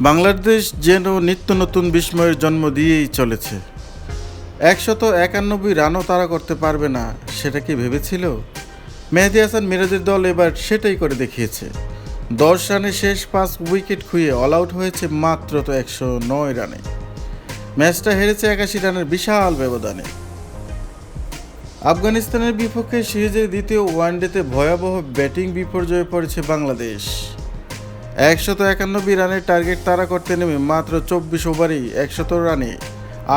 বাংলাদেশ যেন নিত্য নতুন বিস্ময়ের জন্ম দিয়েই চলেছে। একশত একানব্বই রানও তারা করতে পারবে না, সেটা কি ভেবেছিল? মেহেদি হাসান মিরাজের দল এবার সেটাই করে দেখিয়েছে। দশ রানে শেষ পাঁচ উইকেট খুঁয়ে অল আউট হয়েছে মাত্র তো একশো নয় রানে। ম্যাচটা হেরেছে একাশি রানের বিশাল ব্যবধানে। আফগানিস্তানের বিপক্ষে সিরিজের দ্বিতীয় ওয়ানডেতে ভয়াবহ ব্যাটিং বিপর্যয়ে পড়েছে বাংলাদেশ। একশত একানব্বই রানের টার্গেট তারা করতে নেমে মাত্র চব্বিশ ওভারেই একশত রানে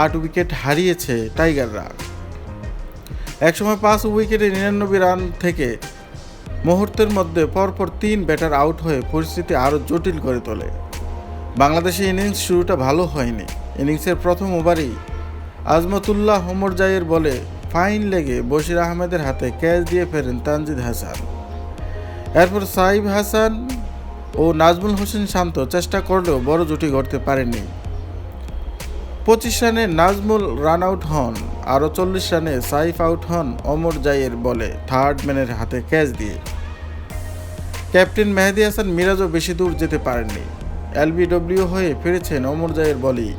আট উইকেট হারিয়েছে টাইগাররা। একসময় পাঁচ উইকেটে নিরানব্বই রান থেকে মুহূর্তের মধ্যে পরপর তিন ব্যাটার আউট হয়ে পরিস্থিতি আরও জটিল করে তোলে। বাংলাদেশের ইনিংস শুরুটা ভালো হয়নি। ইনিংসের প্রথম ওভারেই আজমতুল্লাহ হোমর জাইয়ের বলে ফাইন লেগে বশির আহমেদের হাতে ক্যাচ দিয়ে ফেরেন তানজিদ হাসান। এরপর সাইব হাসান ও নাজমুল হোসেন শান্ত চেষ্টা করলেও বড় জুটি গড়তে পারেননি। পঁচিশ রানে নাজমুল রান আউট হন, আরও চল্লিশ রানে সাইফ আউট হন অমর জাইয়ের বলে থার্ড ম্যানের হাতে ক্যাচ দিয়ে। ক্যাপ্টেন মেহেদি হাসান মিরাজও বেশি দূর যেতে পারেননি। এলবিডব্লিউ হয়ে ফিরেছেন অমর জাইয়ের বলেই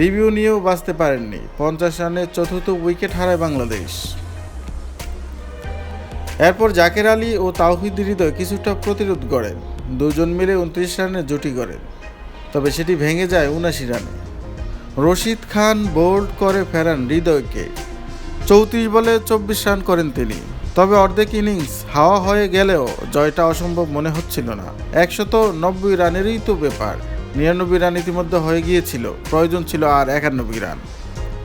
রিভিউ নিয়েও বাঁচতে পারেননি, পঞ্চাশ রানে চতুর্থ উইকেট হারায় বাংলাদেশ। এরপর জাকের আলী ও তাওহিদ হৃদয় কিছুটা প্রতিরোধ গড়েন। দুজন মিলে উনত্রিশ রানের জুটি গড়েন তবে সেটি ভেঙে যায় উনাশি রানে। রশিদ খান বোল্ড করে ফেরান হৃদয়কে। চৌত্রিশ বলে চব্বিশ রান করেন তিনি। তবে অর্ধেক ইনিংস হাওয়া হয়ে গেলেও জয়টা অসম্ভব মনে হচ্ছিল না। একশত নব্বই রানেরই তো ব্যাপার। নিরানব্বই রান ইতিমধ্যে হয়ে গিয়েছিল, প্রয়োজন ছিল আর একানব্বই রান।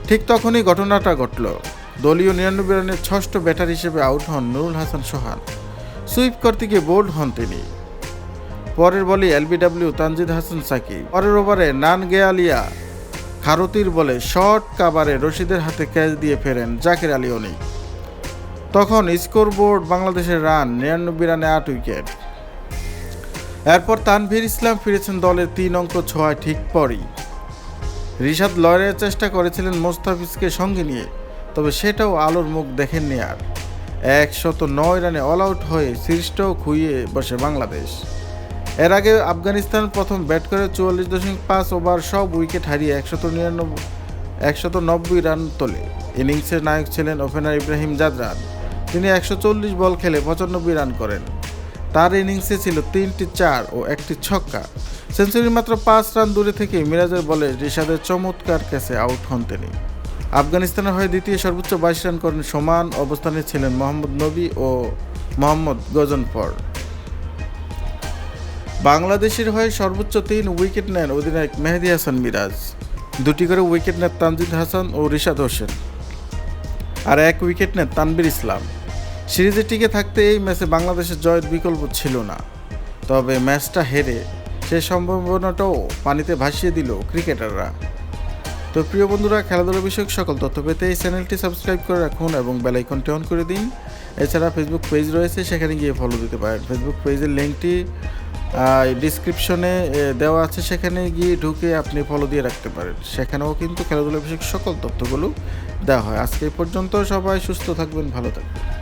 ঠিক তখনই ঘটনাটা ঘটল। দলীয় নিরানব্বই রানের ষষ্ঠ ব্যাটার হিসেবে আউট হন নুরুল হাসান সোহান। সুইপ করতে গিয়ে বোল্ড হন তিনি। পরের বলে এলবিডব্লিউ তানজিদ হাসান সাকি পরের ওভারে নান গেয়ালিয়া খারতির বলে শর্ট কাভারে রশিদের হাতে ক্যাচ দিয়ে ফেরেন জাকির আলী অনি তখন স্কোরবোর্ড বাংলাদেশের রান, নিরানব্বই রানে আট উইকেট। এরপর তানভীর ইসলাম ফিরেছেন দলের তিন অঙ্ক ছোঁয়া ঠিক পরই। রিশাদ লড়াইয়ের চেষ্টা করেছিলেন মোস্তাফিজকে সঙ্গে নিয়ে, তবে সেটাও আলোর মুখ দেখেননি আর। একশত নয় রানে অল আউট হয়ে সিরিজটাও খুইয়ে বসে বাংলাদেশ। এর আগে আফগানিস্তান প্রথম ব্যাট করে চুয়াল্লিশ দশমিক পাঁচ ওভার সব উইকেট হারিয়ে একশত নিরানব্বই, একশত নব্বই রান তোলে। ইনিংসের নায়ক ছিলেন ওপেনার ইব্রাহিম জাদরান তিনি একশো চল্লিশ বল খেলে পঁচানব্বই রান করেন। তার ইনিংসে ছিল তিনটি চার ও একটি ছক্কা। সেঞ্চুরি মাত্র পাঁচ রান দূরে থেকে মিরাজের বলে রিশাদের চমৎকার ক্যাচে আউট হন তিনি। আফগানিস্তানের হয়ে দ্বিতীয় সর্বোচ্চ বাইশ রান করেন সমান, অবস্থানে ছিলেন মোহাম্মদ নবী ও মোহাম্মদ গজনফর। বাংলাদেশের হয়ে সর্বোচ্চ তিন উইকেট নেন অধিনায়ক মেহেদি হাসান মিরাজ। দুটি করে উইকেট নেন তানজিদ হাসান ও রিশাদ হোসেন। আর এক উইকেট নেন তানবির ইসলাম। সিরিজে টিকে থাকতে এই ম্যাচে বাংলাদেশের জয়ের বিকল্প ছিল না। তবে ম্যাচটা হেরে সে সম্ভাবনাটাও পানিতে ভাসিয়ে দিল ক্রিকেটাররা। তো প্রিয় বন্ধুরা খেলাধুলা বিষয়ক সকল তথ্য পেতে এই চ্যানেলটি সাবস্ক্রাইব করে রাখুন এবং বেলাইকনটি অন করে দিন। এছাড়া ফেসবুক পেজ রয়েছে, সেখানে গিয়ে ফলো দিতে পারেন। ফেসবুক পেজের লিঙ্কটি ডিসক্রিপশনে দেওয়া আছে, সেখানে গিয়ে ঢুকে আপনি ফলো দিয়ে রাখতে পারেন। সেখানেও কিন্তু খেলাধুলা বিষয়ক সকল তথ্যগুলো দেওয়া হয়। আজকে এই পর্যন্ত সবাই সুস্থ থাকবেন, ভালো থাকবেন।